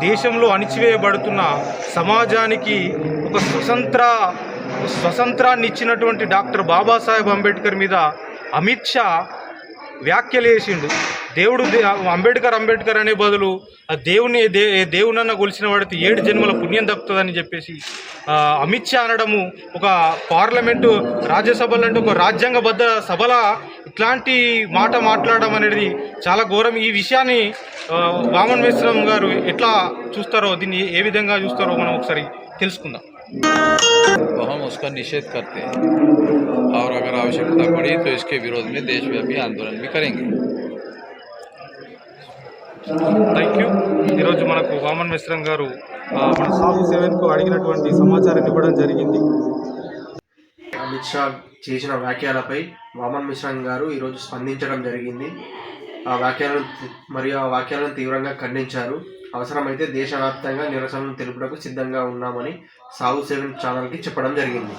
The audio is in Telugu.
దేశంలో అణిచివేయబడుతున్న సమాజానికి ఒక స్వతంత్ర స్వతంత్రాన్ని ఇచ్చినటువంటి డాక్టర్ బాబాసాహెబ్ అంబేద్కర్ మీద అమిత్ షా వ్యాఖ్యలు వేసిండు దేవుడు దే- అంబేద్కర్ అంబేద్కర్ అనే బదులు ఆ దేవుని దే దేవునన్న కొలిసిన వాడితే ఏడు జన్మల పుణ్యం దక్కుతుందని చెప్పేసి అమిత్ షా అనడము ఒక పార్లమెంటు రాజ్యసభలు అంటే ఒక రాజ్యాంగబద్ధ సభల ఇట్లాంటి మాట మాట్లాడడం అనేది చాలా ఘోరం ఈ విషయాన్ని ఆ, వామన్ మిశ్రం గారు ఎట్లా చూస్తారో దీన్ని ఏ విధంగా చూస్తారో మనం ఒకసారి తెలుసుకుందాం तो हम उसका निषेध करते हैं और अगर आवश्यकता पड़ी तो इसके विरोध में देशव्यापी आंदोलन भी करेंगे థ్యాంక్ యూ ఈరోజు మనకు వామన్ మిశ్రం గారు ఆ, మన సాగు సెవెన్కు అడిగినటువంటి సమాచారాన్ని ఇవ్వడం జరిగింది అమిత్ షా చేసిన వ్యాఖ్యలపై వామన్ మిశ్రం గారు ఈరోజు స్పందించడం జరిగింది ఆ వ్యాఖ్యలను మరియు ఆ వ్యాఖ్యలను తీవ్రంగా ఖండించారు. అవసరమైతే దేశవ్యాప్తంగా నిరసనలు తెలుపుటకు సిద్ధంగా ఉన్నామని సాగు సెవెన్ ఛానల్కి చెప్పడం జరిగింది.